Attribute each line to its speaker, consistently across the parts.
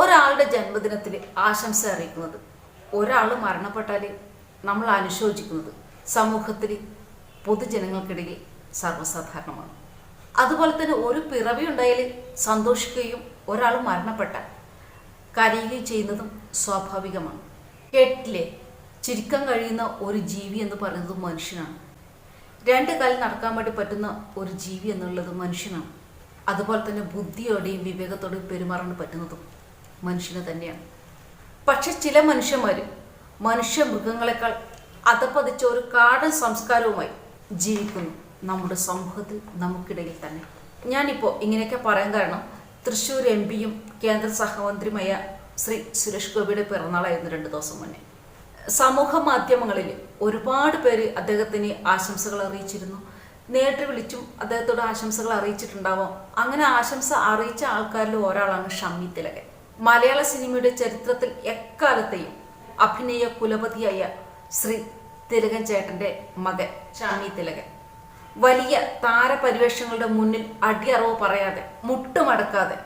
Speaker 1: ഒരാളുടെ ജന്മദിനത്തിൽ ആശംസ അറിയിക്കുന്നത്. ഒരാൾ മരണപ്പെട്ടാൽ നമ്മൾ അനുശോചിക്കുന്നത് സമൂഹത്തിൽ പൊതുജനങ്ങൾക്കിടയിൽ സർവസാധാരണമാണ്. അതുപോലെ തന്നെ ഒരു പിറവി ഉണ്ടായാൽ സന്തോഷിക്കുകയും ഒരാൾ മരണപ്പെട്ടാൽ കരയുകയും ചെയ്യുന്നതും സ്വാഭാവികമാണ്. കേട്ടില്ലേ ചിരിക്കാൻ കഴിയുന്ന ഒരു ജീവി എന്ന് പറയുന്നത് മനുഷ്യനാണ്. രണ്ട് കാലിൽ നടക്കാൻ വേണ്ടി പറ്റുന്ന ഒരു ജീവി എന്നുള്ളത് മനുഷ്യനാണ്. അതുപോലെ തന്നെ ബുദ്ധിയോടെയും വിവേകത്തോടെയും പെരുമാറാൻ പറ്റുന്നതും മനുഷ്യന് തന്നെയാണ്. പക്ഷെ ചില മനുഷ്യന്മാർ മനുഷ്യ മൃഗങ്ങളെക്കാൾ അതപ്പതിച്ച ഒരു കാടൻ സംസ്കാരവുമായി ജീവിക്കുന്നു. നമ്മുടെ സമൂഹത്തിൽ നമുക്കിടയിൽ തന്നെ. ഞാനിപ്പോൾ ഇങ്ങനെയൊക്കെ പറയാൻ കാരണം തൃശ്ശൂർ എം പിയും കേന്ദ്ര സഹമന്ത്രിയുമായ ശ്രീ സുരേഷ് ഗോപിയുടെ പിറന്നാളായിരുന്നു രണ്ട് ദിവസം മുന്നേ. സമൂഹ മാധ്യമങ്ങളിൽ ഒരുപാട് പേര് അദ്ദേഹത്തിന് ആശംസകൾ അറിയിച്ചിരുന്നു. നേരിട്ട് വിളിച്ചും അദ്ദേഹത്തോട് ആശംസകൾ അറിയിച്ചിട്ടുണ്ടാവാം. അങ്ങനെ ആശംസ അറിയിച്ച ആൾക്കാരിൽ ഒരാളാണ് ഷമ്മി തിലകൻ. മലയാള സിനിമയുടെ ചരിത്രത്തിൽ എക്കാലത്തെയും അഭിനയ കുലപതിയായ ശ്രീ തിലകൻ ചേട്ടന്റെ മകൻ ഷാമി തിലകൻ. വലിയ താരപരിവേഷങ്ങളുടെ മുന്നിൽ അടിയറവ് പറയാതെ മുട്ടുമടക്കാതെ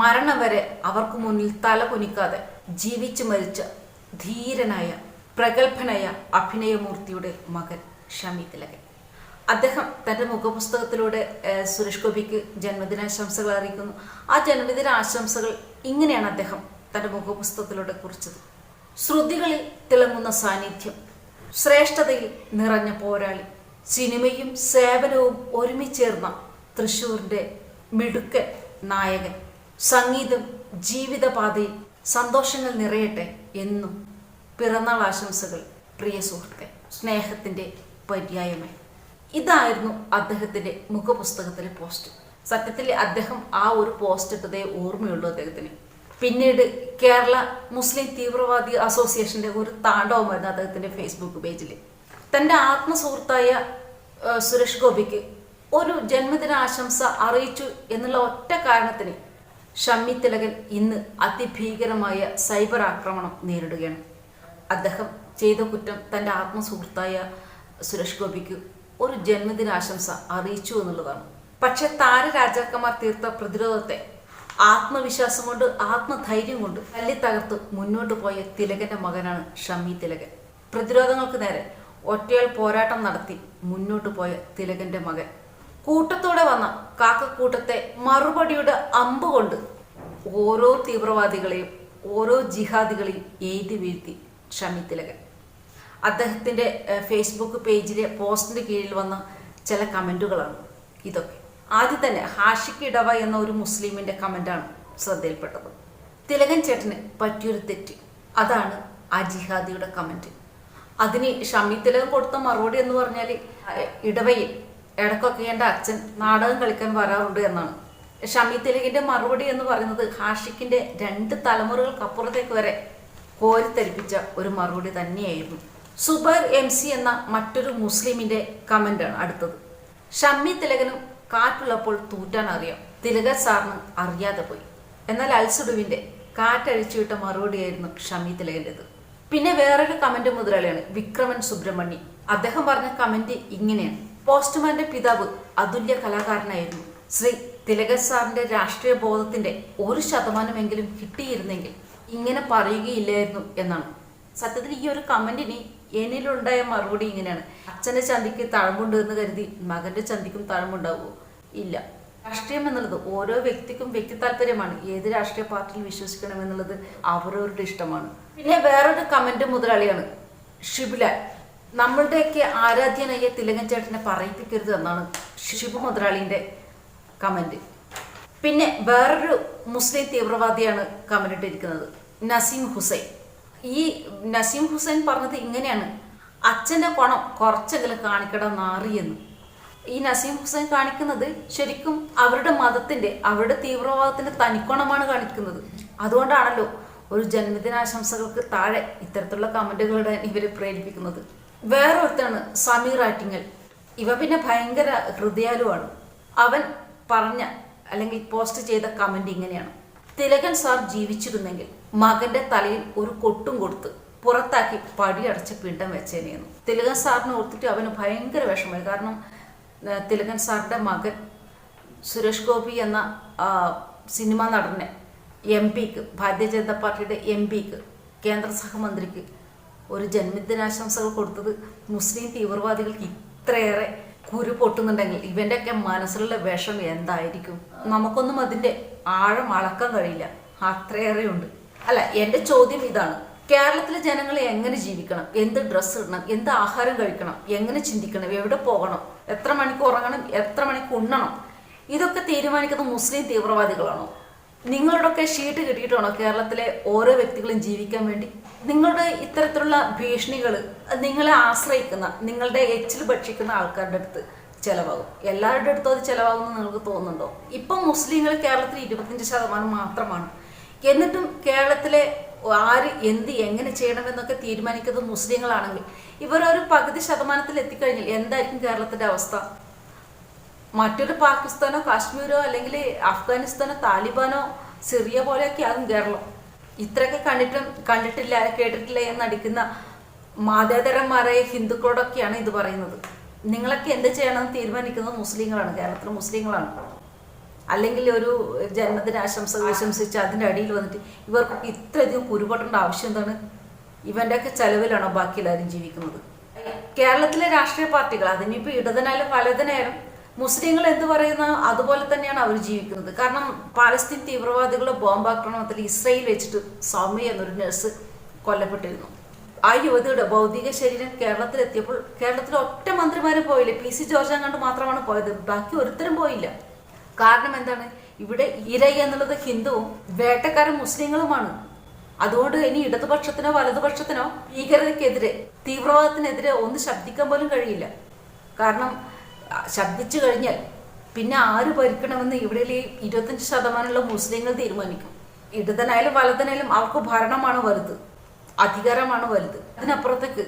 Speaker 1: മരണം വരെ അവർക്ക് മുന്നിൽ തല കുനിക്കാതെ ജീവിച്ചു മരിച്ച ധീരനായ പ്രഗത്ഭനായ അഭിനയമൂർത്തിയുടെ മകൻ ഷമി തിലകൻ. അദ്ദേഹം തന്റെ മുഖപുസ്തകത്തിലൂടെ സുരേഷ് ഗോപിക്ക് ജന്മദിനാശംസകൾ അറിയിക്കുന്നു. ആ ജന്മദിന ആശംസകൾ ഇങ്ങനെയാണ് അദ്ദേഹം തന്റെ മുഖപുസ്തകത്തിലൂടെ കുറിച്ചത്. ശ്രുതികളിൽ തിളങ്ങുന്ന സാന്നിധ്യം ശ്രേഷ്ഠതയിൽ നിറഞ്ഞ പോരാളി സിനിമയും സേവനവും ഒരുമിച്ചേർന്ന തൃശൂരിന്റെ മിടുക്കൻ നായകൻ സംഗീതം ജീവിതപാതയിൽ സന്തോഷങ്ങൾ നിറയട്ടെ എന്നും പിറന്നാൾ ആശംസകൾ പ്രിയ സുഹൃത്തെ സ്നേഹത്തിന്റെ പര്യായമായി. ഇതായിരുന്നു അദ്ദേഹത്തിന്റെ മുഖപുസ്തകത്തിലെ പോസ്റ്റ്. സത്യത്തിൽ അദ്ദേഹം ആ ഒരു പോസ്റ്റ് ഇട്ടതേ ഓർമ്മയുള്ളൂ അദ്ദേഹത്തിന്. പിന്നീട് കേരള മുസ്ലിം തീവ്രവാദി അസോസിയേഷന്റെ ഒരു താണ്ഡവമായിരുന്നു അദ്ദേഹത്തിന്റെ ഫേസ്ബുക്ക് പേജിൽ. തന്റെ ആത്മസുഹൃത്തായ സുരേഷ് ഗോപിക്ക് ഒരു ജന്മദിന ആശംസ അറിയിച്ചു എന്നുള്ള ഒറ്റ കാരണത്തിന് ഷമ്മി തിലകൻ ഇന്ന് അതിഭീകരമായ സൈബർ ആക്രമണം നേരിടുകയാണ്. അദ്ദേഹം ചെയ്ത കുറ്റം തന്റെ ആത്മസുഹൃത്തായ സുരേഷ് ഗോപിക്ക് ഒരു ജന്മദിനാശംസ അറിയിച്ചു എന്നുള്ളതാണ്. പക്ഷെ താരരാജാക്കന്മാർ തീർത്ത പ്രതിരോധത്തെ ആത്മവിശ്വാസം കൊണ്ട് ആത്മധൈര്യം കൊണ്ട് തല്ലി തകർത്ത് മുന്നോട്ട് പോയ തിലകന്റെ മകനാണ് ഷമി തിലകൻ. പ്രതിരോധങ്ങൾക്ക് നേരെ ഒറ്റയാൾ പോരാട്ടം നടത്തി മുന്നോട്ട് പോയ തിലകന്റെ മകൻ. കൂട്ടത്തോടെ വന്ന കാക്കക്കൂട്ടത്തെ മറുപടിയുടെ അമ്പ് കൊണ്ട് ഓരോ തീവ്രവാദികളെയും ഓരോ ജിഹാദികളെയും എഴുതി വീഴ്ത്തി ഷമി തിലകൻ. അദ്ദേഹത്തിന്റെ ഫേസ്ബുക്ക് പേജിലെ പോസ്റ്റിന് കീഴിൽ വന്ന ചില കമന്റുകളാണ് ഇതൊക്കെ. ആദ്യം തന്നെ ഹാഷിക്ക് ഇടവ എന്ന ഒരു മുസ്ലിമിന്റെ കമന്റാണ് ശ്രദ്ധയിൽപ്പെട്ടത്. തിലകൻ ചേട്ടന് പറ്റിയൊരു തെറ്റ്. അതാണ് അജിഹാദിയുടെ ജിഹാദിയുടെ കമന്റ് അതിന് ഷമി തിലകൻ കൊടുത്ത മറുപടി എന്ന് പറഞ്ഞാൽ ഇടവയിൽ ഇടക്കൊക്കെ എന്റെ അച്ഛൻ നാടകം കളിക്കാൻ വരാറുണ്ട് എന്നാണ്. ഷമി തിലകിന്റെ മറുപടി എന്ന് പറയുന്നത് ഹാഷിക്കിന്റെ രണ്ട് തലമുറകൾക്കപ്പുറത്തേക്ക് വരെ കോരിത്തരിപ്പിച്ച ഒരു മറുപടി തന്നെയായിരുന്നു. സുബൈർ എം സി എന്ന മറ്റൊരു മുസ്ലിമിന്റെ കമന്റാണ് അടുത്തത്. ഷമ്മി തിലകനും കാറ്റുള്ളപ്പോൾ തൂറ്റാൻ അറിയാം. തിലക സാറിന് അറിയാതെ പോയി. എന്നാൽ അൽസുഡുവിന്റെ കാറ്റഴിച്ചു വിട്ട മറുപടിയായിരുന്നു ഷമ്മി തിലകന്റെത് പിന്നെ വേറൊരു കമന്റ് മുതലാളിയാണ് വിക്രമൻ സുബ്രഹ്മണ്യം. അദ്ദേഹം പറഞ്ഞ കമന്റ് ഇങ്ങനെയാണ്. പോസ്റ്റ്മാന്റെ പിതാവ് അതുല്യ കലാകാരനായിരുന്നു. ശ്രീ തിലക സാറിന്റെ രാഷ്ട്രീയ ബോധത്തിന്റെ ഒരു ശതമാനമെങ്കിലും കിട്ടിയിരുന്നെങ്കിൽ ഇങ്ങനെ പറയുകയില്ലായിരുന്നു എന്നാണ്. സത്യത്തിൽ ഈ ഒരു കമന്റിന് എന്നിലുണ്ടായ മറുപടി ഇങ്ങനെയാണ്. അച്ഛന്റെ ചന്തിക്ക് തഴമ്പുണ്ട് എന്ന് കരുതി മകന്റെ ചന്തിക്കും തഴമ്പുണ്ടാവുമോ ഇല്ല. രാഷ്ട്രീയം എന്നുള്ളത് ഓരോ വ്യക്തിക്കും വ്യക്തി താല്പര്യമാണ്. ഏത് രാഷ്ട്രീയ പാർട്ടിയിൽ വിശ്വസിക്കണം എന്നുള്ളത് അവരവരുടെ ഇഷ്ടമാണ്. പിന്നെ വേറൊരു കമന്റ് മുതലാളിയാണ് ഷിബില. നമ്മളുടെയൊക്കെ ആരാധ്യനായ തിലകൻ ചേട്ടനെ പറയിപ്പിക്കരുത് എന്നാണ് ഷിബു മുതലാളിന്റെ കമന്റ് പിന്നെ വേറൊരു മുസ്ലിം തീവ്രവാദിയാണ് കമന്റ് ഇട്ടിരിക്കുന്നത് നസീം ഹുസൈൻ. ഈ നസീം ഹുസൈൻ പറഞ്ഞത് ഇങ്ങനെയാണ്. അച്ഛന്റെ പണം കുറച്ചെങ്കിലും കാണിക്കട നാറിയെന്ന് ഈ നസീം ഹുസൈൻ കാണിക്കുന്നത് ശരിക്കും അവരുടെ മതത്തിന്റെ അവരുടെ തീവ്രവാദത്തിന്റെ തനിക്കോണമാണ് കാണിക്കുന്നത്. അതുകൊണ്ടാണല്ലോ ഒരു ജന്മദിനാശംസകൾക്ക് താഴെ ഇത്തരത്തിലുള്ള കമന്റുകളുടെ ഇവരെ പ്രേരിപ്പിക്കുന്നത്. വേറൊരുത്താണ് സമീർ ആറ്റിങ്ങൽ. ഇവ പിന്നെ ഭയങ്കര ഹൃദയാലുവാണ്. അവൻ പറഞ്ഞ അല്ലെങ്കിൽ പോസ്റ്റ് ചെയ്ത കമന്റ് ഇങ്ങനെയാണ്. തിലകൻ സാർ ജീവിച്ചിരുന്നെങ്കിൽ മകന്റെ തലയിൽ ഒരു കൊട്ടും കൊടുത്ത് പുറത്താക്കി പടിയടച്ച് പിണ്ടം വെച്ചേനെയെന്നു തിലകൻ സാറിനെ ഓർത്തിട്ട് അവന് ഭയങ്കര വിഷമമായി. കാരണം തിലകൻ സാറിന്റെ മകൻ സുരേഷ് ഗോപി എന്ന സിനിമ നടനെ എം പിക്ക് ഭാരതീയ ജനതാ പാർട്ടിയുടെ എം പിക്ക് കേന്ദ്ര സഹമന്ത്രിക്ക് ഒരു ജന്മദിനാശംസകൾ കൊടുത്തത് മുസ്ലിം തീവ്രവാദികൾക്ക് ഇത്രയേറെ കുരു പൊട്ടുന്നുണ്ടെങ്കിൽ ഇവന്റെയൊക്കെ മനസ്സിലുള്ള വിഷം എന്തായിരിക്കും? നമുക്കൊന്നും അതിന്റെ ആഴം അളക്കാൻ കഴിയില്ല. അത്രയേറെ ഉണ്ട് അല്ല എന്റെ ചോദ്യം ഇതാണ്. കേരളത്തിലെ ജനങ്ങൾ എങ്ങനെ ജീവിക്കണം? എന്ത് ഡ്രസ്സ് ഇടണം? എന്ത് ആഹാരം കഴിക്കണം? എങ്ങനെ ചിന്തിക്കണം? എവിടെ പോകണം? എത്ര മണിക്ക് ഉറങ്ങണം? എത്ര മണിക്ക് ഉണ്ണണം? ഇതൊക്കെ തീരുമാനിക്കുന്നത് മുസ്ലിം തീവ്രവാദികളാണോ? നിങ്ങളുടെയൊക്കെ ഷീട്ട് കിട്ടിയിട്ടാണോ കേരളത്തിലെ ഓരോ വ്യക്തികളും ജീവിക്കാൻ വേണ്ടി? നിങ്ങളുടെ ഇത്തരത്തിലുള്ള ഭീഷണികൾ നിങ്ങളെ ആശ്രയിക്കുന്ന നിങ്ങളുടെ എച്ചിൽ ഭക്ഷിക്കുന്ന ആൾക്കാരുടെ അടുത്ത് ചിലവാകും. എല്ലാവരുടെ അടുത്തും അത് ചിലവാകുമെന്ന് നിങ്ങൾക്ക് തോന്നുന്നുണ്ടോ? ഇപ്പം മുസ്ലിങ്ങൾ കേരളത്തിൽ ഇരുപത്തഞ്ച് ശതമാനം മാത്രമാണ്. എന്നിട്ടും കേരളത്തിലെ ആര് എന്ത് എങ്ങനെ ചെയ്യണമെന്നൊക്കെ തീരുമാനിക്കുന്നത് മുസ്ലിങ്ങളാണെങ്കിൽ ഒരു പകുതി ശതമാനത്തിൽ എത്തിക്കഴിഞ്ഞാൽ എന്തായിരിക്കും കേരളത്തിന്റെ അവസ്ഥ? മറ്റൊരു പാകിസ്ഥാനോ കാശ്മീരോ അല്ലെങ്കിൽ അഫ്ഗാനിസ്ഥാനോ താലിബാനോ സിറിയ പോലെയൊക്കെ ആകും കേരളം. ഇത്രയൊക്കെ കണ്ടിട്ടും കണ്ടിട്ടില്ല കേട്ടിട്ടില്ല എന്ന് നടിക്കുന്ന മാതേതരന്മാരായ ഹിന്ദുക്കളോടൊക്കെയാണ് ഇത് പറയുന്നത്. നിങ്ങളൊക്കെ എന്ത് ചെയ്യണമെന്ന് തീരുമാനിക്കുന്നത് മുസ്ലിങ്ങളാണ് കേരളത്തിലെ മുസ്ലിങ്ങളാണ്. അല്ലെങ്കിൽ ഒരു ജന്മദിനാശംസ ആശംസിച്ച് അതിന്റെ അടിയിൽ വന്നിട്ട് ഇവർക്കൊക്കെ ഇത്രയധികം കുരുപൊട്ടേണ്ട ആവശ്യം എന്താണ്? ഇവന്റെയൊക്കെ ചെലവിലാണോ ബാക്കി എല്ലാവരും ജീവിക്കുന്നത്? കേരളത്തിലെ രാഷ്ട്രീയ പാർട്ടികൾ അതിനിപ്പോൾ ഇടതിനായാലും വലതിനായാലും മുസ്ലിങ്ങൾ എന്ത് പറയുന്ന അതുപോലെ തന്നെയാണ് അവർ ജീവിക്കുന്നത്. കാരണം പാലസ്തീൻ തീവ്രവാദികളുടെ ബോംബാക്രമണത്തിൽ ഇസ്രയേൽ വെച്ചിട്ട് സൗമ്യ എന്നൊരു നഴ്സ് കൊല്ലപ്പെട്ടിരുന്നു. ആ യുവതിയുടെ ഭൗതിക ശരീരം കേരളത്തിൽ എത്തിയപ്പോൾ കേരളത്തിലെ ഒറ്റ മന്ത്രിമാരെ പോയില്ലേ. പി സി ജോർജ് അങ്ങാണ്ട് മാത്രമാണ് പോയത്. ബാക്കി ഒരുത്തരും പോയില്ല. കാരണം എന്താണ്? ഇവിടെ ഇര എന്നുള്ളത് ഹിന്ദുവും വേട്ടക്കാരൻ മുസ്ലിങ്ങളുമാണ്. അതുകൊണ്ട് ഇനി ഇടതുപക്ഷത്തിനോ വലതുപക്ഷത്തിനോ ഭീകരതയ്ക്കെതിരെ തീവ്രവാദത്തിനെതിരെ ഒന്ന് ശബ്ദിക്കാൻ പോലും കഴിയില്ല. കാരണം ശബ്ദിച്ചു കഴിഞ്ഞാൽ പിന്നെ ആര് ഭരിക്കണമെന്ന് ഇവിടെ ഇരുപത്തഞ്ച് ശതമാനമുള്ള മുസ്ലിങ്ങൾ തീരുമാനിക്കും. ഇടതനായാലും വലതനായാലും അവർക്ക് ഭരണമാണ് വലുത്. അധികാരമാണ് വലുത്. അതിനപ്പുറത്തേക്ക്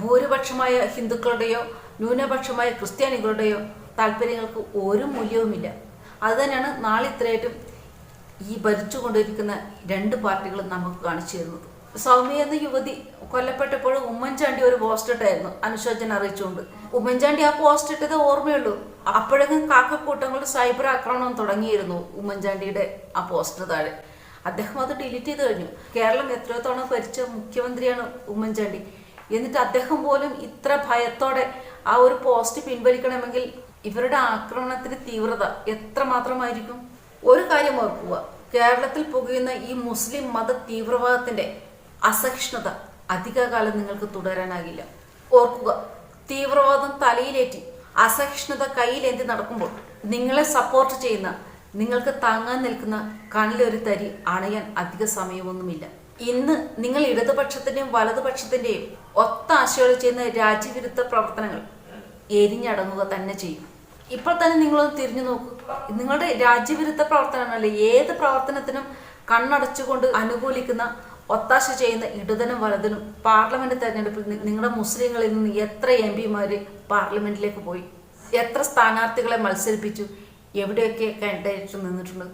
Speaker 1: ഭൂരിപക്ഷമായ ഹിന്ദുക്കളുടെയോ ന്യൂനപക്ഷമായ ക്രിസ്ത്യാനികളുടെയോ താല്പര്യങ്ങൾക്ക് ഒരു മൂല്യവുമില്ല. അതുതന്നെയാണ് നാളെ ഇത്രയായിട്ടും ഈ ഭരിച്ചുകൊണ്ടിരിക്കുന്ന രണ്ട് പാർട്ടികളും നമുക്ക് കാണിച്ചു തരുന്നത് സൗമ്യ എന്ന യുവതി കൊല്ലപ്പെട്ടപ്പോൾ ഉമ്മൻചാണ്ടി ഒരു പോസ്റ്റ് ഇട്ടായിരുന്നു അനുശോചനം അറിയിച്ചുകൊണ്ട്. ഉമ്മൻചാണ്ടി ആ പോസ്റ്റ് ഇട്ടത് ഓർമ്മയുള്ളൂ. അപ്പോഴേക്കും കാക്കക്കൂട്ടങ്ങളുടെ സൈബർ ആക്രമണം തുടങ്ങിയിരുന്നു ഉമ്മൻചാണ്ടിയുടെ ആ പോസ്റ്റർ താഴെ. അദ്ദേഹം അത് ഡിലീറ്റ് ചെയ്ത് കഴിഞ്ഞു. കേരളം എത്രയോ തവണ ഭരിച്ച മുഖ്യമന്ത്രിയാണ് ഉമ്മൻചാണ്ടി. എന്നിട്ട് അദ്ദേഹം പോലും ഇത്ര ഭയത്തോടെ ആ ഒരു പോസ്റ്റ് പിൻവലിക്കണമെങ്കിൽ ഇവരുടെ ആക്രമണത്തിന്റെ തീവ്രത എത്രമാത്രമായിരിക്കും ഒരു കാര്യം ഓർക്കുക കേരളത്തിൽ പുകയുന്ന ഈ മുസ്ലിം മത തീവ്രവാദത്തിന്റെ അസഹിഷ്ണുത അധികകാലം നിങ്ങൾക്ക് തുടരാനാകില്ല. ഓർക്കുക തീവ്രവാദം തലയിലേറ്റി അസഹിഷ്ണുത കയ്യിലേന്തി നടക്കുമ്പോൾ നിങ്ങളെ സപ്പോർട്ട് ചെയ്യുന്ന നിങ്ങൾക്ക് താങ്ങാൻ നിൽക്കുന്ന കണ്ണിലൊരു തരി അണയാൻ അധിക സമയമൊന്നുമില്ല. ഇന്ന് നിങ്ങൾ ഇടതുപക്ഷത്തിന്റെയും വലതുപക്ഷത്തിന്റെയും ഒത്ത ആശയോടെ ചെയ്യുന്ന രാജ്യവിരുദ്ധ പ്രവർത്തനങ്ങൾ എരിഞ്ഞടങ്ങുക തന്നെ ചെയ്യും. ഇപ്പോൾ തന്നെ നിങ്ങൾ തിരിഞ്ഞു നോക്കൂ. നിങ്ങളുടെ രാജ്യവിരുദ്ധ പ്രവർത്തനമല്ല ഏത് പ്രവർത്തനത്തിനും കണ്ണടച്ചുകൊണ്ട് അനുകൂലിക്കുന്ന ഒത്താശ ചെയ്യുന്ന ഇടതനും വലതിനും പാർലമെന്റ് തെരഞ്ഞെടുപ്പിൽ നിങ്ങളുടെ മുസ്ലിങ്ങളിൽ നിന്ന് എത്ര എം പിമാര് പാർലമെന്റിലേക്ക് പോയി? എത്ര സ്ഥാനാർത്ഥികളെ മത്സരിപ്പിച്ചു? എവിടെയൊക്കെ കാൻഡിഡേറ്റ് നിന്നിട്ടുണ്ട്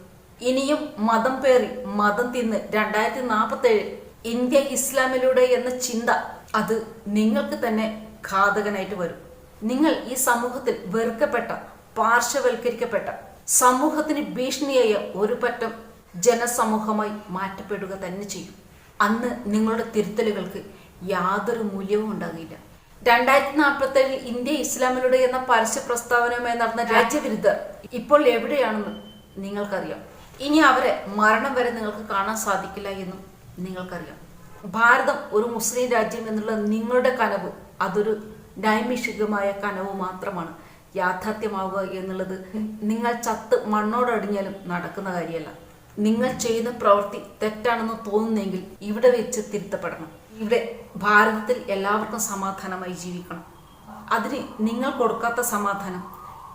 Speaker 1: ഇനിയും മതം പേറി മതം തിന്ന് രണ്ടായിരത്തി നാൽപ്പത്തേഴ് ഇന്ത്യ ഇസ്ലാമിലൂടെ എന്ന ചിന്ത അത് നിങ്ങൾക്ക് തന്നെ ഘാതകനായിട്ട് വരും. നിങ്ങൾ ഈ സമൂഹത്തിൽ വെറുക്കപ്പെട്ട പാർശ്വവൽക്കരിക്കപ്പെട്ട സമൂഹത്തിന് ഭീഷണിയായ ഒരു പറ്റം ജനസമൂഹമായി മാറ്റപ്പെടുക തന്നെ ചെയ്യും. അന്ന് നിങ്ങളുടെ തിരുത്തലുകൾക്ക് യാതൊരു മൂല്യവും ഉണ്ടാകില്ല. രണ്ടായിരത്തി നാൽപ്പത്തേഴിൽ ഇന്ത്യ ഇസ്ലാമിലൂടെ എന്ന പരസ്യ പ്രസ്താവനയുമായി നടന്ന രാജ്യവിരുദ്ധർ ഇപ്പോൾ എവിടെയാണെന്ന് നിങ്ങൾക്കറിയാം. ഇനി അവരെ മരണം വരെ നിങ്ങൾക്ക് കാണാൻ സാധിക്കില്ല എന്നും നിങ്ങൾക്കറിയാം. ഭാരതം ഒരു മുസ്ലിം രാജ്യം എന്നുള്ള നിങ്ങളുടെ കനവ് അതൊരു നൈമിഷികമായ കനവ് മാത്രമാണ് യാഥാർത്ഥ്യമാവുക എന്നുള്ളത്. നിങ്ങൾ ചത്ത് മണ്ണോടടിഞ്ഞാലും നടക്കുന്ന കാര്യമല്ല. നിങ്ങൾ ചെയ്യുന്ന പ്രവൃത്തി തെറ്റാണെന്ന് തോന്നുന്നെങ്കിൽ ഇവിടെ വെച്ച് തിരുത്തപ്പെടണം. ഇവിടെ ഭാരതത്തിൽ എല്ലാവർക്കും സമാധാനമായി ജീവിക്കണം. അതിന് നിങ്ങൾ കൊടുക്കാത്ത സമാധാനം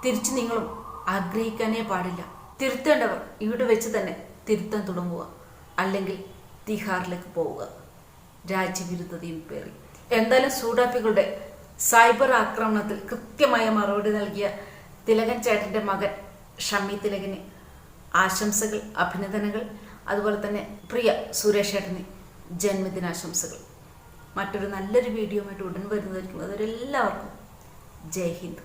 Speaker 1: തിരിച്ച് നിങ്ങളും ആഗ്രഹിക്കാനേ പാടില്ല. തിരുത്തേണ്ടവർ ഇവിടെ വെച്ച് തന്നെ തിരുത്താൻ തുടങ്ങുക. അല്ലെങ്കിൽ തിഹാറിലേക്ക് പോവുക. രാജ്യവിരുദ്ധതയും പേറി. എന്തായാലും സൂഡാപ്പികളുടെ സൈബർ ആക്രമണത്തിൽ കൃത്യമായ മറുപടി നൽകിയ തിലകൻ ചേട്ടന്റെ മകൻ ഷമ്മി തിലകന് ആശംസകൾ അഭിനന്ദനങ്ങൾ. അതുപോലെ തന്നെ പ്രിയ സുരേഷ് ചേട്ടന് ജന്മദിനാശംസകൾ. മറ്റൊരു നല്ലൊരു വീഡിയോ ആയിട്ട് ഉടൻ വരുന്നതായിരിക്കും. അതൊരെല്ലാവർക്കും ജയ് ഹിന്ദ്.